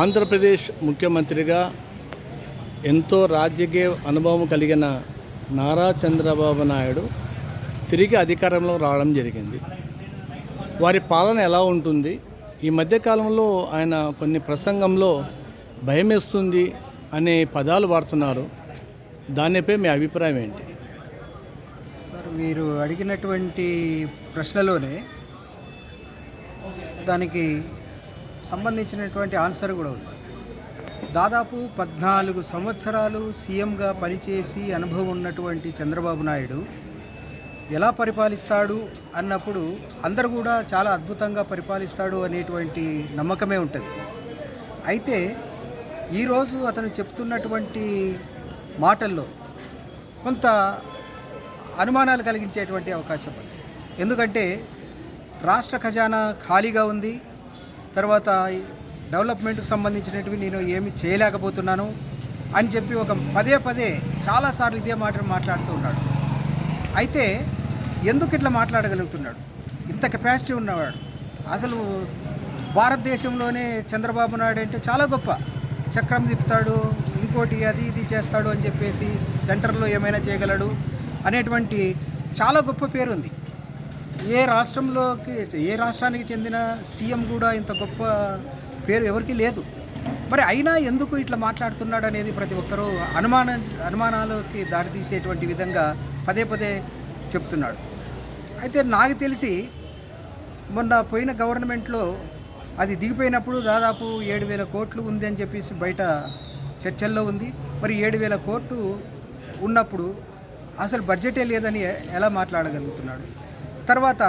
ఆంధ్రప్రదేశ్ ముఖ్యమంత్రిగా ఎంతో రాజకీయ అనుభవం కలిగిన నారా చంద్రబాబు నాయుడు తిరిగి అధికారంలో రావడం జరిగింది. వారి పాలన ఎలా ఉంటుంది? ఈ మధ్యకాలంలో ఆయన కొన్ని ప్రసంగంలో భయమేస్తుంది అనే పదాలు వాడుతున్నారు. దానిపై మీ అభిప్రాయం ఏంటి? సార్ మీరు అడిగినటువంటి ప్రశ్నలోనే దానికి సంబంధించినటువంటి ఆన్సర్ కూడా ఉంది. దాదాపు పద్నాలుగు సంవత్సరాలు సీఎంగా పనిచేసి అనుభవం ఉన్నటువంటి చంద్రబాబు నాయుడు ఎలా పరిపాలిస్తాడు అన్నప్పుడు అందరు కూడా చాలా అద్భుతంగా పరిపాలిస్తాడు అనేటువంటి నమ్మకమే ఉంటుంది. అయితే ఈరోజు అతను చెప్తున్నటువంటి మాటల్లో కొంత అనుమానాలు కలిగించేటువంటి అవకాశం ఉంది. ఎందుకంటే రాష్ట్ర ఖజానా ఖాళీగా ఉంది. తర్వాత డెవలప్మెంట్కి సంబంధించినవి నేను ఏమి చేయలేకపోతున్నాను అని చెప్పి ఒక పదే పదే చాలాసార్లు ఇదే మాట మాట్లాడుతూ ఉన్నాడు. అయితే ఎందుకు ఇట్లా మాట్లాడగలుగుతున్నాడు? ఇంత కెపాసిటీ ఉన్నవాడు. అసలు భారతదేశంలోనే చంద్రబాబు నాయుడు అంటే చాలా గొప్ప. చక్రం తిప్పుతాడు ఇంకోటి అది ఇది చేస్తాడు అని చెప్పేసి సెంటర్లో ఏమైనా చేయగలడు అనేటువంటి చాలా గొప్ప పేరు ఉంది ఏ రాష్ట్రంలోకి ఏ రాష్ట్రానికి చెందిన సీఎం కూడా ఇంత గొప్ప పేరు ఎవరికీ లేదు. మరి అయినా ఎందుకు ఇట్లా మాట్లాడుతున్నాడు అనేది ప్రతి ఒక్కరూ అనుమాన అనుమానాలకి దారితీసేటువంటి విధంగా పదే పదే చెప్తున్నాడు. అయితే నాకు తెలిసి మొన్న పోయిన గవర్నమెంట్లో అది దిగిపోయినప్పుడు దాదాపు ఏడు వేల కోట్లు ఉంది అని చెప్పేసి బయట చర్చల్లో ఉంది. మరి ఏడు వేల కోట్లు ఉన్నప్పుడు అసలు బడ్జెటే లేదని ఎలా మాట్లాడగలుగుతున్నాడు? తర్వాత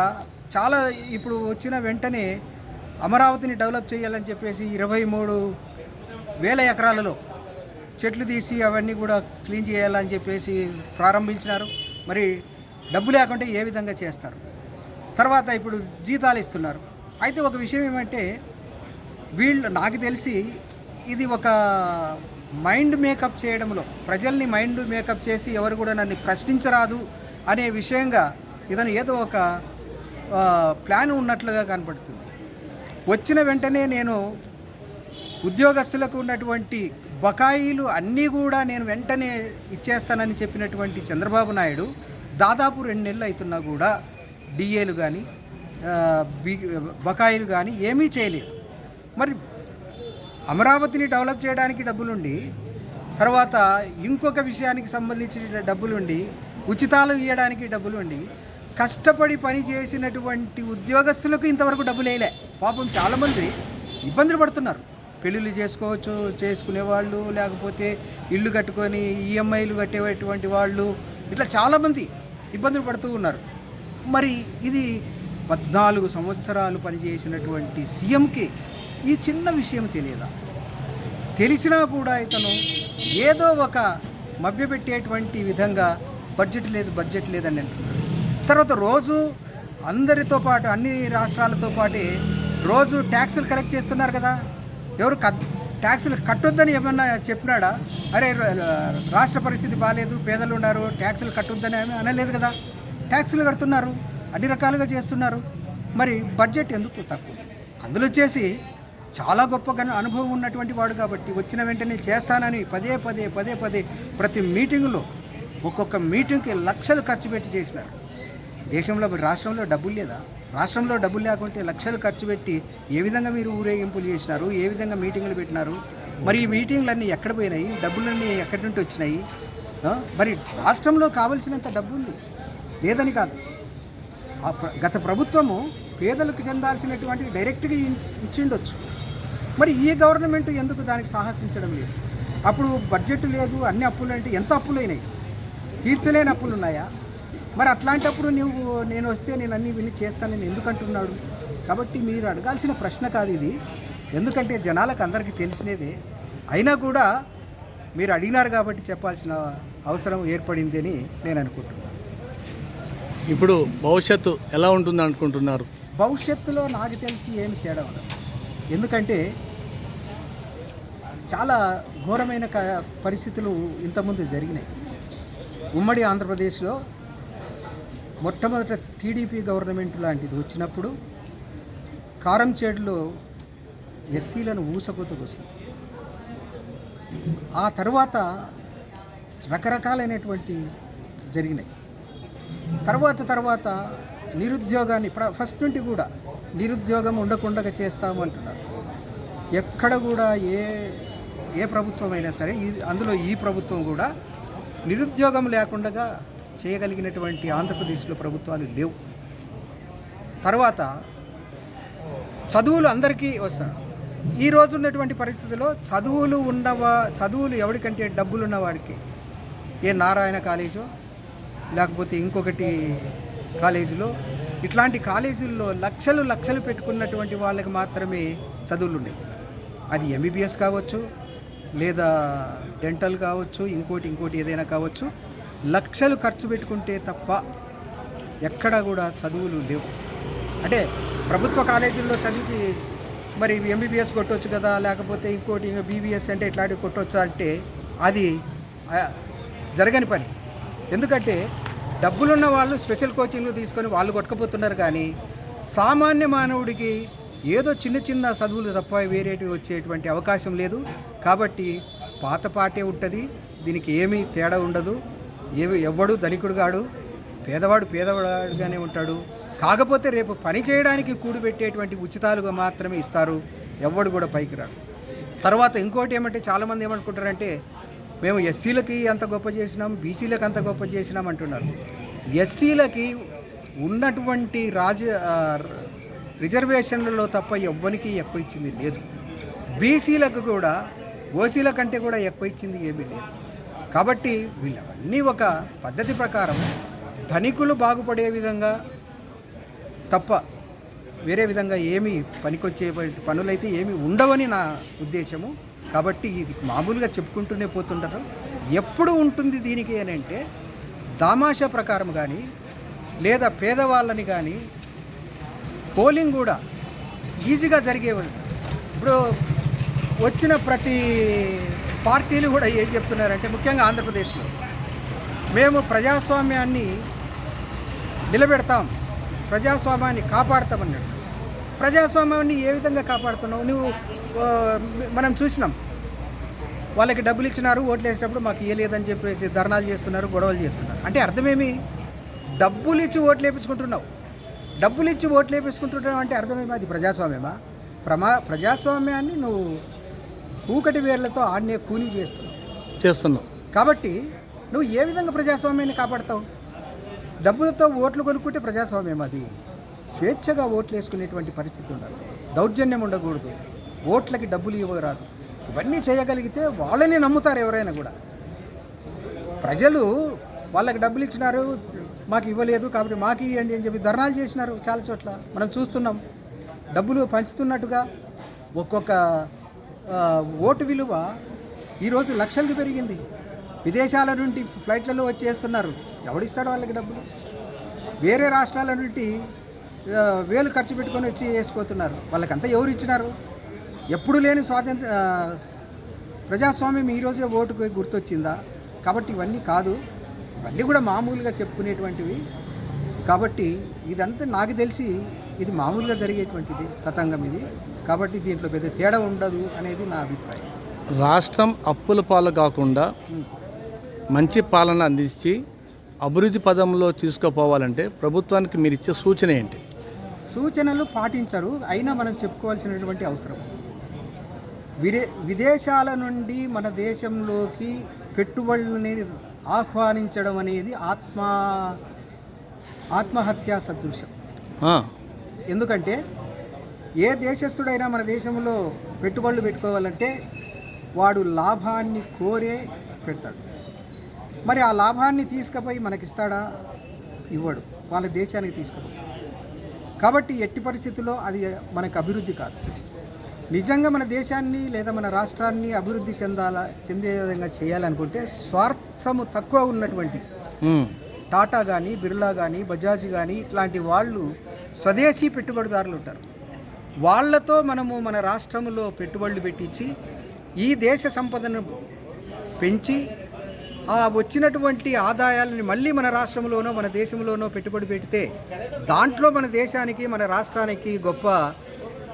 చాలా ఇప్పుడు వచ్చిన వెంటనే అమరావతిని డెవలప్ చేయాలని చెప్పేసి ఇరవై మూడు వేల ఎకరాలలో చెట్లు తీసి అవన్నీ కూడా క్లీన్ చేయాలని చెప్పేసి ప్రారంభించినారు. మరి డబ్బు లేకుంటే ఏ విధంగా చేస్తారు? తర్వాత ఇప్పుడు జీతాలు ఇస్తున్నారు. అయితే ఒక విషయం ఏమంటే వీళ్ళు నాకు తెలిసి ఇది ఒక మైండ్ మేకప్ చేయడంలో ప్రజల్ని మైండ్ మేకప్ చేసి ఎవరు కూడా నన్ను ప్రశ్నించరాదు అనే విషయంగా ఇతను ఏదో ఒక ప్లాన్ ఉన్నట్లుగా కనపడుతుంది. వచ్చిన వెంటనే నేను ఉద్యోగస్తులకు ఉన్నటువంటి బకాయిలు అన్నీ కూడా నేను వెంటనే ఇచ్చేస్తానని చెప్పినటువంటి చంద్రబాబు నాయుడు దాదాపు రెండు నెలలు అవుతున్నా కూడా డిఏలు కానీ బకాయిలు కానీ ఏమీ చేయలేదు. మరి అమరావతిని డెవలప్ చేయడానికి డబ్బులుండి తర్వాత ఇంకొక విషయానికి సంబంధించిన డబ్బులుండి ఉచితాలు ఇవ్వడానికి డబ్బులుండి కష్టపడి పని చేసినటువంటి ఉద్యోగస్తులకు ఇంతవరకు డబ్బులు వేయలే. పాపం చాలామంది ఇబ్బందులు పడుతున్నారు. పెళ్ళిళ్ళు చేసుకోవచ్చు చేసుకునే వాళ్ళు లేకపోతే ఇల్లు కట్టుకొని ఈఎంఐలు కట్టేటువంటి వాళ్ళు ఇట్లా చాలామంది ఇబ్బందులు పడుతూ ఉన్నారు. మరి ఇది పద్నాలుగు సంవత్సరాలు పనిచేసినటువంటి సీఎంకి ఈ చిన్న విషయం తెలియదా? తెలిసినా కూడా ఇతను ఏదో ఒక మభ్యపెట్టేటువంటి విధంగా బడ్జెట్ లేదు బడ్జెట్ లేదని అంటున్నాడు తర్వాత రోజు అందరితో పాటు అన్ని రాష్ట్రాలతో పాటు రోజు ట్యాక్సులు కలెక్ట్ చేస్తున్నారు కదా. ఎవరు కట్ ట్యాక్సులు కట్టొద్దని ఏమన్నా చెప్పినాడా? అరే రాష్ట్ర పరిస్థితి బాగాలేదు పేదలు ఉన్నారు ట్యాక్సులు కట్టొద్దని ఏమీ అనలేదు కదా. ట్యాక్సులు కడుతున్నారు అన్ని రకాలుగా చేస్తున్నారు. మరి బడ్జెట్ ఎందుకు తక్కువ? అందులో చేసి చాలా గొప్ప అనుభవం ఉన్నటువంటి వాడు కాబట్టి వచ్చిన వెంటనే చేస్తానని పదే పదే పదే పదే ప్రతి మీటింగులో ఒక్కొక్క మీటింగ్కి లక్షలు ఖర్చు పెట్టి చేసినారు. దేశంలో రాష్ట్రంలో డబ్బులు లేదా? రాష్ట్రంలో డబ్బులు లేకుంటే లక్షలు ఖర్చు పెట్టి ఏ విధంగా మీరు ఊరేగింపులు చేసినారు? ఏ విధంగా మీటింగులు పెట్టినారు? మరి ఈ మీటింగ్లన్నీ ఎక్కడ పోయినాయి? డబ్బులన్నీ ఎక్కడి నుండి వచ్చినాయి? మరి రాష్ట్రంలో కావలసినంత డబ్బు ఉంది లేదని కాదు. ఆ ప్ర- గత ప్రభుత్వము పేదలకు చెందాల్సినటువంటి డైరెక్ట్గా ఇచ్చిండొచ్చు. మరి ఈ గవర్నమెంట్ ఎందుకు దానికి సాహసించడం లేదు? అప్పుడు బడ్జెట్ లేదు అన్ని అప్పులు అంటే ఎంత అప్పులు అయినాయి తీర్చలేని అప్పులు ఉన్నాయా మరి అట్లాంటప్పుడు నువ్వు నేను వస్తే నేను అన్ని విని చేస్తానని ఎందుకు అంటున్నాడు కాబట్టి మీరు అడగాల్సిన ప్రశ్న కాదు ఇది. ఎందుకంటే జనాలకు అందరికీ తెలిసినదే. అయినా కూడా మీరు అడిగినారు కాబట్టి చెప్పాల్సిన అవసరం ఏర్పడింది అని నేను అనుకుంటున్నాను. ఇప్పుడు భవిష్యత్తు ఎలా ఉంటుంది అనుకుంటున్నారు? భవిష్యత్తులో నాకు తెలిసి ఏమి తేడా ఎందుకంటే చాలా ఘోరమైన క- పరిస్థితులు ఇంతకుముందు జరిగినాయి. ఉమ్మడి ఆంధ్రప్రదేశ్లో మొట్టమొదట టీడీపీ గవర్నమెంట్ లాంటిది వచ్చినప్పుడు కారంచేడులో ఎస్సీలను ఊసకొతుకొసింది ఆ తర్వాత రకరకాలైనటువంటి జరిగినాయి. తర్వాత తర్వాత నిరుద్యోగాన్ని ప్ర- ఫస్ట్ నుండి కూడా నిరుద్యోగం ఉండకుండా చేస్తాము అంటున్నారు. ఎక్కడ కూడా ఏ ఏ ప్రభుత్వం అయినా సరే ఇది అందులో ఈ ప్రభుత్వం కూడా నిరుద్యోగం లేకుండా చేయగలిగినటువంటి ఆంధ్రప్రదేశ్లో ప్రభుత్వాలు లేవు. తర్వాత చదువులు అందరికీ వస్తాయి. ఈ రోజు ఉన్నటువంటి పరిస్థితిలో చదువులు ఉన్నవా చదువులు ఎవరికంటే డబ్బులు ఉన్నవాడికి ఏ నారాయణ కాలేజో లేకపోతే ఇంకొకటి కాలేజీలో? ఇట్లాంటి కాలేజీల్లో లక్షలు లక్షలు పెట్టుకున్నటువంటి వాళ్ళకి మాత్రమే చదువులు ఉన్నాయి అది ఎంబీబీఎస్ కావచ్చు లేదా డెంటల్ కావచ్చు ఇంకోటి ఇంకోటి ఏదైనా కావచ్చు. లక్షలు ఖర్చు పెట్టుకుంటే తప్ప ఎక్కడా కూడా చదువులు లేవు. అంటే ప్రభుత్వ కాలేజీల్లో చదివి మరి ఎంబీబీఎస్ కొట్టవచ్చు కదా లేకపోతే ఇంకోటి బీబీఎస్ అంటే ఇట్లాంటివి కొట్టవచ్చు అంటే అది జరగని పని. ఎందుకంటే డబ్బులున్న వాళ్ళు స్పెషల్ కోచింగ్లు తీసుకొని వాళ్ళు కొట్టకపోతున్నారు కానీ సామాన్య మానవుడికి ఏదో చిన్న చిన్న చదువులు తప్ప వేరేటివి వచ్చేటువంటి అవకాశం లేదు. కాబట్టి పాత పాటే ఉంటుంది దీనికి ఏమీ తేడా ఉండదు. ఏవి ఎవ్వడు ధనికుడు కాడు పేదవాడు పేదవాడుగానే ఉంటాడు. కాకపోతే రేపు పని చేయడానికి కూడిపెట్టేటువంటి ఉచితాలుగా మాత్రమే ఇస్తారు. ఎవ్వడు కూడా పైకి రాడు. తర్వాత ఇంకోటి ఏమంటే చాలామంది ఏమనుకుంటారంటే మేము ఎస్సీలకి అంత గొప్ప చేసినాం బీసీలకు అంత గొప్ప చేసినాం అంటున్నారు. ఎస్సీలకి ఉన్నటువంటి రాజ రిజర్వేషన్లలో తప్ప ఎవ్వరికి ఎక్కువ ఇచ్చింది లేదు. బీసీలకు కూడా ఓసీల కంటే కూడా ఎక్కువ ఇచ్చింది ఏమీ లేదు. కాబట్టి వీళ్ళవన్నీ ఒక పద్ధతి ప్రకారం ధనికులు బాగుపడే విధంగా తప్ప వేరే విధంగా ఏమి పనికొచ్చే పనులైతే ఏమి ఉండవని నా ఉద్దేశము. కాబట్టి ఇది మామూలుగా చెప్పుకుంటూనే పోతుంటారు ఎప్పుడు ఉంటుంది దీనికి అని అంటే దామాషా ప్రకారం కానీ లేదా పేదవాళ్ళని కానీ పోలింగ్ కూడా ఈజీగా జరిగేవాళ్ళు ఇప్పుడు వచ్చిన ప్రతి పార్టీలు కూడా ఏం చెప్తున్నారంటే ముఖ్యంగా ఆంధ్రప్రదేశ్లో మేము ప్రజాస్వామ్యాన్ని నిలబెడతాం ప్రజాస్వామ్యాన్ని కాపాడతామన్నాడు. ప్రజాస్వామ్యాన్ని ఏ విధంగా కాపాడుతున్నావు? నువ్వు మనం చూసినాం. వాళ్ళకి డబ్బులు ఇచ్చినారు ఓట్లు వేసేటప్పుడు మాకు ఇవ్వలేదని చెప్పేసి ధర్నాలు చేస్తున్నారు గొడవలు చేస్తున్నారు. అంటే అర్థమేమి? డబ్బులు ఇచ్చి ఓట్లు వేపించుకుంటున్నావు. డబ్బులు ఇచ్చి ఓట్లు వేపించుకుంటున్నావు అంటే అర్థమేమి? అది ప్రజాస్వామ్యమా? ప్రమా ప్రజాస్వామ్యాన్ని నువ్వు కూకటి వేర్లతో ఆడనే కూనీ చేస్తున్నావు. చేస్తున్నాం. కాబట్టి నువ్వు ఏ విధంగా ప్రజాస్వామ్యాన్ని కాపాడతావు? డబ్బులతో ఓట్లు కొనుక్కుంటే ప్రజాస్వామ్యం అది. స్వేచ్ఛగా ఓట్లు వేసుకునేటువంటి పరిస్థితి ఉండాలి. దౌర్జన్యం ఉండకూడదు. ఓట్లకి డబ్బులు ఇవ్వరాదు. ఇవన్నీ చేయగలిగితే వాళ్ళని నమ్ముతారు ఎవరైనా కూడా. ప్రజలు వాళ్ళకి డబ్బులు ఇచ్చినారు మాకు ఇవ్వలేదు కాబట్టి మాకు ఇవ్వండి అని చెప్పి ధర్నాలు చేసినారు చాలా చోట్ల. మనం చూస్తున్నాం. డబ్బులు పంచుతున్నట్టుగా ఒక్కొక్క ఓటు విలువ ఈరోజు లక్షలకు పెరిగింది. విదేశాల నుండి ఫ్లైట్లలో వచ్చేస్తున్నారు. ఎవడిస్తాడు వాళ్ళకి డబ్బులు? వేరే రాష్ట్రాల నుండి వేలు ఖర్చు పెట్టుకొని వచ్చి వేసిపోతున్నారు. వాళ్ళకంతా ఎవరు ఇచ్చినారు? ఎప్పుడు లేని స్వాతంత్ర ప్రజాస్వామ్యం ఈరోజే ఓటుకు గుర్తొచ్చిందా? కాబట్టి ఇవన్నీ కాదు. ఇవన్నీ కూడా మామూలుగా చెప్పుకునేటువంటివి. కాబట్టి ఇదంతా నాకు తెలిసి ఇది మామూలుగా జరిగేటువంటిది తతంగం ఇది. కాబట్టి దీంట్లో పెద్ద తేడా ఉండదు అనేది నా అభిప్రాయం. రాష్ట్రం అప్పుల పాలు కాకుండా మంచి పాలన అందించి అభివృద్ధి పదంలో తీసుకుపోవాలంటే ప్రభుత్వానికి మీరు ఇచ్చే సూచన ఏంటి? సూచనలు పాటించరు అయినా మనం చెప్పుకోవాల్సినటువంటి అవసరం. విదే విదేశాల నుండి మన దేశంలోకి పెట్టుబడులని ఆహ్వానించడం అనేది ఆత్మ ఆత్మహత్యా సదృశ్యం ఎందుకంటే ఏ దేశస్థుడైనా మన దేశంలో పెట్టుబడులు పెట్టుకోవాలంటే వాడు లాభాన్ని కోరే పెడతాడు. మరి ఆ లాభాన్ని తీసుకుపోయి మనకిస్తాడా? ఇవ్వడు. వాళ్ళ దేశానికి తీసుకుపోయి కాబట్టి ఎట్టి పరిస్థితుల్లో అది మనకు అభివృద్ధి కాదు. నిజంగా మన దేశాన్ని లేదా మన రాష్ట్రాన్ని అభివృద్ధి చెందాల చెందే విధంగా చేయాలనుకుంటే స్వార్థము తక్కువ ఉన్నటువంటి టాటా కానీ బిర్లా కానీ బజాజ్ కానీ ఇట్లాంటి వాళ్ళు స్వదేశీ పెట్టుబడిదారులు ఉంటారు. వాళ్ళతో మనము మన రాష్ట్రంలో పెట్టుబడులు పెట్టించి ఈ దేశ సంపదను పెంచి ఆ వచ్చినటువంటి ఆదాయాలని మళ్ళీ మన రాష్ట్రంలోనో మన దేశంలోనో పెట్టుబడి పెడితే దాంట్లో మన దేశానికి మన రాష్ట్రానికి గొప్ప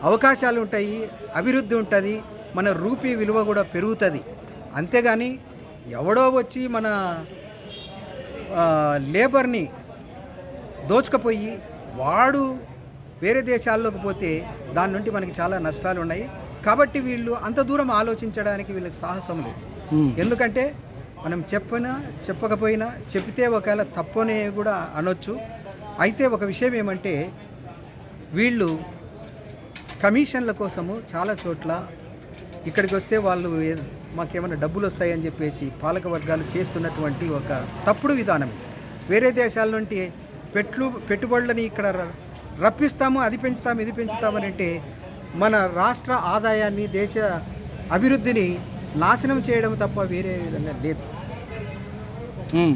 అవకాశాలు ఉంటాయి అభివృద్ధి ఉంటుంది మన రూపీ విలువ కూడా పెరుగుతుంది. అంతేగాని ఎవడో వచ్చి మన లేబర్ని దోచుకపోయి వాడు వేరే దేశాల్లోకి పోతే దాని నుండి మనకి చాలా నష్టాలు ఉన్నాయి. కాబట్టి వీళ్ళు అంత దూరం ఆలోచించడానికి వీళ్ళకి సాహసం లేదు. ఎందుకంటే మనం చెప్పినా చెప్పకపోయినా చెప్తే ఒకవేళ తప్పనే కూడా అనొచ్చు. అయితే ఒక విషయం ఏమంటే వీళ్ళు కమిషన్ల కోసము చాలా చోట్ల ఇక్కడికి వస్తే వాళ్ళు మాకేమైనా డబ్బులు వస్తాయని చెప్పేసి పాలక వర్గాలు చేస్తున్నటువంటి ఒక తప్పుడు విధానం. వేరే దేశాల నుండి పెట్లు పెట్టుబడులని ఇక్కడ రప్పిస్తాము అది పెంచుతాము ఇది పెంచుతామని అంటే మన రాష్ట్ర ఆదాయాన్ని దేశ అభివృద్ధిని నాశనం చేయడం తప్ప వేరే విధంగా లేదు.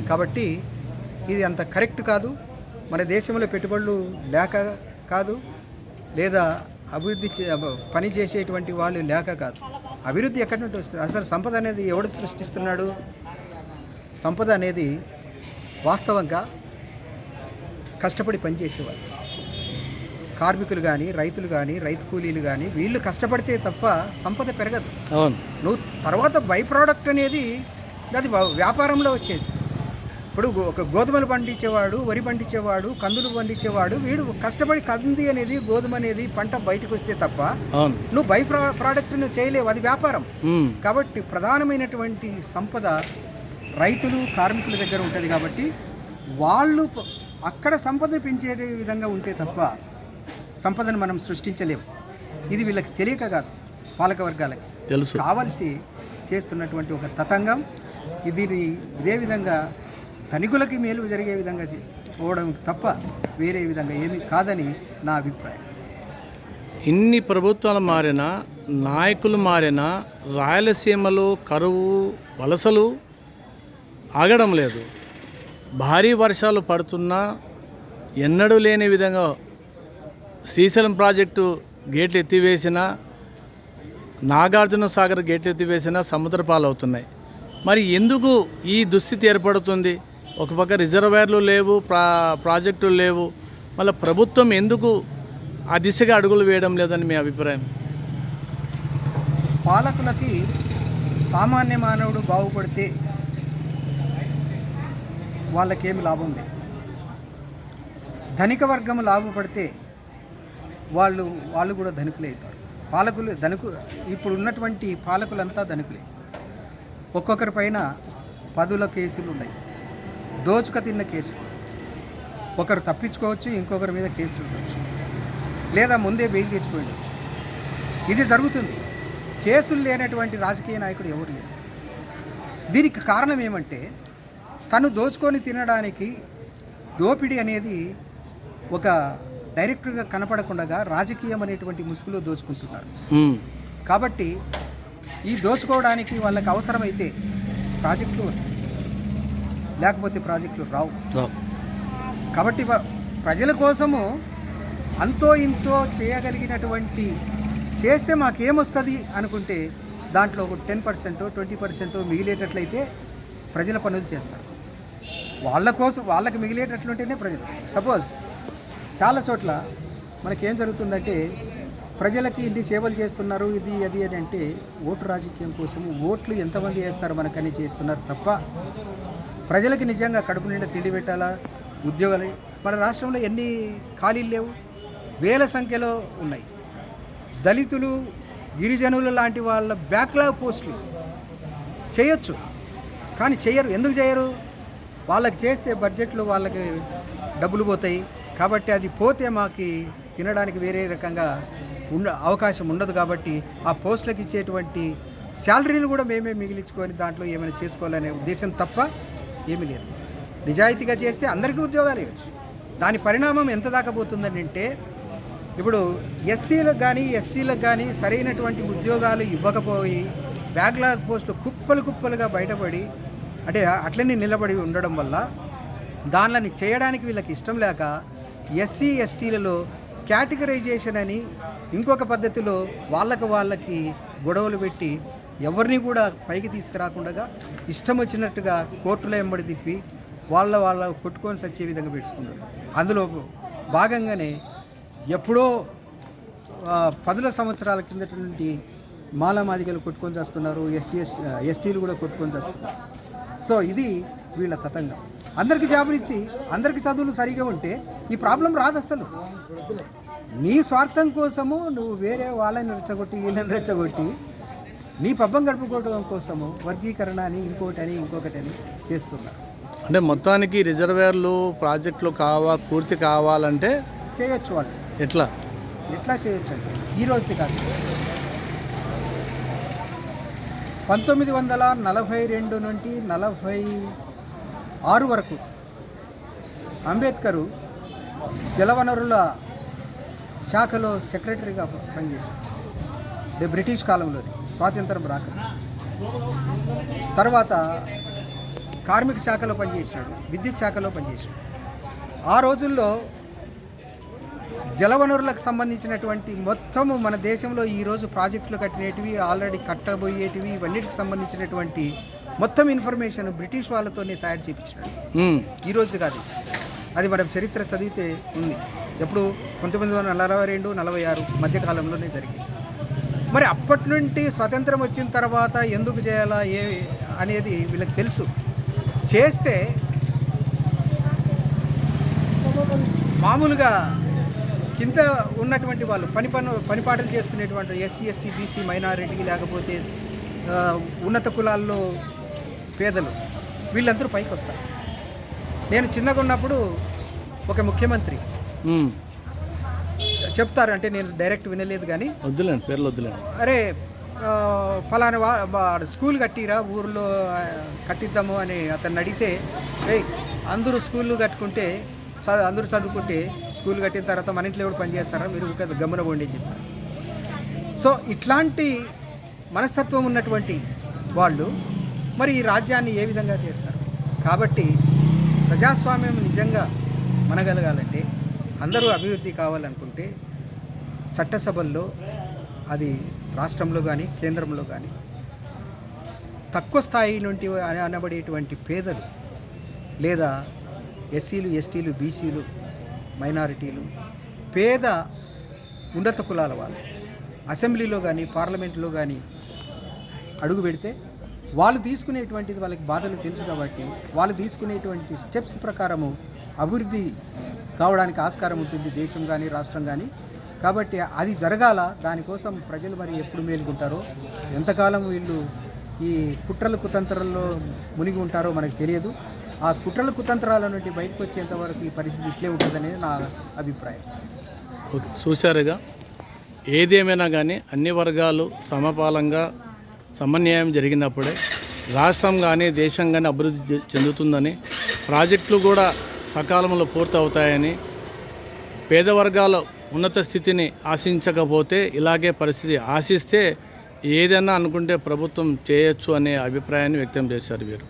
కాబట్టి ఇది అంత కరెక్ట్ కాదు. మన దేశంలో పెట్టుబడులు లేక కాదు. లేదా అభివృద్ధి పని చేసేటువంటి వాళ్ళు లేక కాదు. అభివృద్ధి ఎక్కడి నుండి వస్తుంది? అసలు సంపద అనేది ఎవడు సృష్టిస్తున్నాడు? సంపద అనేది వాస్తవంగా కష్టపడి పనిచేసేవాళ్ళు. కార్మికులు కానీ రైతులు కానీ రైతు కూలీలు కానీ వీళ్ళు కష్టపడితే తప్ప సంపద పెరగదు. అవును. నువ్వు తర్వాత బై ప్రోడక్ట్ అనేది అది వ్యాపారంలో వచ్చేది. ఇప్పుడు ఒక గోధుమలు పండించేవాడు వరి పండించేవాడు కందులు పండించేవాడు వీడు కష్టపడి కంది అనేది గోధుమ అనేది పంట బయటకు వస్తే తప్ప నువ్వు బై ప్రా ప్రోడక్ట్ నువ్వు చేయలేవు అది వ్యాపారం. కాబట్టి ప్రధానమైనటువంటి సంపద రైతులు కార్మికుల దగ్గర ఉంటుంది కాబట్టి వాళ్ళు అక్కడ సంపదను పెంచే విధంగా ఉంటే తప్ప సంపదను మనం సృష్టించలేము ఇది వీళ్ళకి తెలియక కాదు పాలక వర్గాలకి తెలుసు. కావలసి చేస్తున్నటువంటి ఒక తతంగం ఇది ఇదే విధంగా ధనికులకి మేలు జరిగే విధంగా పోవడం తప్ప వేరే విధంగా ఏమీ కాదని నా అభిప్రాయం. ఇన్ని ప్రభుత్వాలు మారినా నాయకులు మారినా రాయలసీమలో కరువు వలసలు ఆగడం లేదు. భారీ వర్షాలు పడుతున్నా ఎన్నడూ లేని విధంగా శ్రీశైలం ప్రాజెక్టు గేట్లు ఎత్తివేసిన నాగార్జున సాగర్ గేట్లు ఎత్తివేసిన సముద్ర పాలవుతున్నాయి. మరి ఎందుకు ఈ దుస్థితి ఏర్పడుతుంది? ఒక పక్క రిజర్వాయర్లు లేవు ప్రా ప్రాజెక్టులు లేవు. మళ్ళీ ప్రభుత్వం ఎందుకు ఆ దిశగా అడుగులు వేయడం లేదని మీ అభిప్రాయం? పాలకులకి సామాన్య మానవుడు బాగుపడితే వాళ్ళకేమి లాభం లేదు. ధనిక వర్గం లాభపడితే వాళ్ళు వాళ్ళు కూడా ధనికులే అవుతారు. పాలకులు ధనికు ఇప్పుడు ఉన్నటువంటి పాలకులంతా ధనికులే. ఒక్కొక్కరి పైన పదుల కేసులు ఉన్నాయి. దోచుక తిన్న కేసులు. ఒకరు తప్పించుకోవచ్చు ఇంకొకరి మీద కేసులు ఉండొచ్చు. లేదా ముందే బెయిల్ తెచ్చుకోవచ్చు ఇది జరుగుతుంది. కేసులు లేనటువంటి రాజకీయ నాయకుడు ఎవరు లేరు దీనికి కారణం ఏమంటే తను దోచుకొని తినడానికి దోపిడీ అనేది ఒక డైరెక్ట్గా కనపడకుండా రాజకీయం అనేటువంటి ముసుగులో దోచుకుంటున్నారు. కాబట్టి ఈ దోచుకోవడానికి వాళ్ళకి అవసరమైతే ప్రాజెక్టులు వస్తాయి లేకపోతే ప్రాజెక్టులు రావు. కాబట్టి ప్రజల కోసము అంతో ఇంతో చేయగలిగినటువంటి చేస్తే మాకేమొస్తుంది అనుకుంటే దాంట్లో ఒక టెన్ పర్సెంట్ ట్వంటీ పర్సెంట్ మిగిలేటట్లయితే ప్రజల పనులు చేస్తారు. వాళ్ళ కోసం వాళ్ళకి మిగిలేటట్లుంటేనే ప్రజలు. సపోజ్ చాలా చోట్ల మనకేం జరుగుతుందంటే ప్రజలకి ఇది సేవలు చేస్తున్నారు ఇది అది అని అంటే ఓటు రాజకీయం కోసం ఓట్లు ఎంతమంది వేస్తారు మనకని చేస్తున్నారు తప్ప ప్రజలకి నిజంగా కడుపు నిండా తిండి పెట్టాలా? ఉద్యోగాలు మన రాష్ట్రంలో ఎన్ని ఖాళీలు లేవు? వేల సంఖ్యలో ఉన్నాయి. దళితులు గిరిజనులు లాంటి వాళ్ళ బ్యాక్లాగ్ పోస్టులు చేయొచ్చు కానీ చేయరు. ఎందుకు చేయరు? వాళ్ళకి చేస్తే బడ్జెట్లు వాళ్ళకి డబ్బులు పోతాయి. కాబట్టి అది పోతే మాకు తినడానికి వేరే రకంగా ఉండ అవకాశం ఉండదు కాబట్టి ఆ పోస్టులకు ఇచ్చేటువంటి శాలరీలు కూడా మేమే మిగిలించుకొని దాంట్లో ఏమైనా చేసుకోవాలనే ఉద్దేశం తప్ప ఏమీ లేదు. నిజాయితీగా చేస్తే అందరికీ ఉద్యోగాలు ఇవ్వచ్చు. దాని పరిణామం ఎంత దాకా పోతుందని అంటే ఇప్పుడు ఎస్సీలకు కానీ ఎస్టీలకు కానీ సరైనటువంటి ఉద్యోగాలు ఇవ్వకపోయి బ్యాక్లాగ్ పోస్టులు కుప్పలు కుప్పలుగా బయటపడి అంటే అట్లనే నిలబడి ఉండడం వల్ల దానిని చేయడానికి వీళ్ళకి ఇష్టం లేక ఎస్సీ ఎస్టీలలో కేటగరైజేషన్ అని ఇంకొక పద్ధతిలో వాళ్ళకి వాళ్ళకి గొడవలు పెట్టి ఎవరిని కూడా పైకి తీసుకురాకుండా ఇష్టం వచ్చినట్టుగా కోర్టులో ఎంబడి తిప్పి వాళ్ళ వాళ్ళ కొట్టుకొని సచ్చే విధంగా పెట్టుకున్నారు. అందులో భాగంగానే ఎప్పుడో పదుల సంవత్సరాల కిందట నుండి మాలామాదిగలు కొట్టుకొని చేస్తున్నారు ఎస్సీ ఎస్ ఎస్టీలు కూడా కొట్టుకొని చేస్తున్నారు. సో ఇది వీళ్ళ తతంగం. అందరికి జాబులు ఇచ్చి అందరికి చదువులు సరిగా ఉంటే ఈ ప్రాబ్లం రాదు అసలు. నీ స్వార్థం కోసము నువ్వు వేరే వాళ్ళని రెచ్చగొట్టి వీళ్ళని రెచ్చగొట్టి నీ పబ్బం గడుపుకోవడం కోసము వర్గీకరణ అని ఇంకోటి అని ఇంకొకటి అని చేస్తున్నారు అంటే మొత్తానికి రిజర్వేర్లు ప్రాజెక్టులు కావా పూర్తి కావాలంటే చేయొచ్చు వాళ్ళు. ఎట్లా? ఎట్లా చేయొచ్చు అంటే ఈ రోజుది కాదు. పంతొమ్మిది వందల నలభై రెండు నుండి నలభై ఆరు వరకు అంబేద్కరు జలవనరుల శాఖలో సెక్రటరీగా పనిచేశారు. బ్రిటిష్ కాలంలో స్వాతంత్రం రాక. తర్వాత కార్మిక శాఖలో పనిచేశాడు విద్యుత్ శాఖలో పనిచేశాడు. ఆ రోజుల్లో జలవనరులకు సంబంధించినటువంటి మొత్తము మన దేశంలో ఈరోజు ప్రాజెక్టులు కట్టినటివి ఆల్రెడీ కట్టబోయేటివి ఇవన్నిటికి సంబంధించినటువంటి మొత్తం ఇన్ఫర్మేషన్ బ్రిటిష్ వాళ్ళతోనే తయారు చేయించినాడు ఉమ్, ఈ రోజు కాదు. అది మనం చరిత్ర చదివితే ఉంది. ఎప్పుడు పంతొమ్మిది వందల నలభై రెండు నలభై ఆరు మధ్యకాలంలోనే జరిగింది. మరి అప్పటి నుండి స్వతంత్రం వచ్చిన తర్వాత ఎందుకు చేయాలా ఏ అనేది వీళ్ళకి తెలుసు. చేస్తే మామూలుగా కింద ఉన్నటువంటి వాళ్ళు పని పను పనిపాటలు చేసుకునేటువంటి ఎస్సీ ఎస్టీ బీసీ మైనారిటీ లేకపోతే ఉన్నత కులాల్లో పేదలు వీళ్ళందరూ పైకి వస్తారు. నేను చిన్నగా ఉన్నప్పుడు ఒక ముఖ్యమంత్రి. చెప్తారు అంటే నేను డైరెక్ట్ వినలేదు కానీ. వద్దులేండి పేర్లు వద్దులేండి. అరే ఫలానా స్కూల్ కట్టిరా ఊర్లో కట్టిద్దాము అని అతన్ని అడిగితే ఏయ్ అందరూ స్కూళ్ళు కట్టుకుంటే అందరూ చదువుకుంటే స్కూల్ కట్టిన తర్వాత మన ఇంట్లో ఎవరు పని చేస్తారా మీరు గమ్మున పోండి అని చెప్పారు. సో ఇట్లాంటి మనస్తత్వం ఉన్నటువంటి వాళ్ళు మరి ఈ రాజ్యాన్ని ఏ విధంగా చేస్తారు? కాబట్టి ప్రజాస్వామ్యం నిజంగా మనగలగాలంటే అందరూ అభివృద్ధి కావాలనుకుంటే చట్టసభల్లో అది రాష్ట్రంలో కానీ కేంద్రంలో కానీ తక్కువ స్థాయి నుండి అనబడేటువంటి పేదలు లేదా ఎస్సీలు ఎస్టీలు బీసీలు మైనారిటీలు పేద ఉన్నత కులాల వాళ్ళు అసెంబ్లీలో కానీ పార్లమెంట్లో కానీ అడుగు పెడితే వాళ్ళు తీసుకునేటువంటిది వాళ్ళకి బాధలు తెలుసు కాబట్టి వాళ్ళు తీసుకునేటువంటి స్టెప్స్ ప్రకారము అభివృద్ధి కావడానికి ఆస్కారం ఉంటుంది దేశం కానీ రాష్ట్రం కానీ కాబట్టి అది జరగాల దానికోసం ప్రజలు మరి ఎప్పుడు మేలుకుంటారో ఎంతకాలం వీళ్ళు ఈ కుట్రల కుతంత్రాల్లో మునిగి ఉంటారో మనకు తెలియదు. ఆ కుట్రల కుతంత్రాల నుండి బయటకు వచ్చేంత వరకు ఈ పరిస్థితి ఇట్లే ఉంటుందనేది నా అభిప్రాయం. చూశారుగా. ఏదేమైనా కానీ అన్ని వర్గాలు సమపాలంగా సమన్యాయం జరిగినప్పుడే రాష్ట్రం కానీ దేశం కానీ అభివృద్ధి చెందుతుందని ప్రాజెక్టులు కూడా సకాలంలో పూర్తవుతాయని పేద వర్గాల ఉన్నత స్థితిని ఆశించకపోతే ఇలాగే పరిస్థితి ఆశిస్తే ఏదైనా అనుకుంటే ప్రభుత్వం చేయొచ్చు అనే అభిప్రాయాన్ని వ్యక్తం చేశారు వీరు.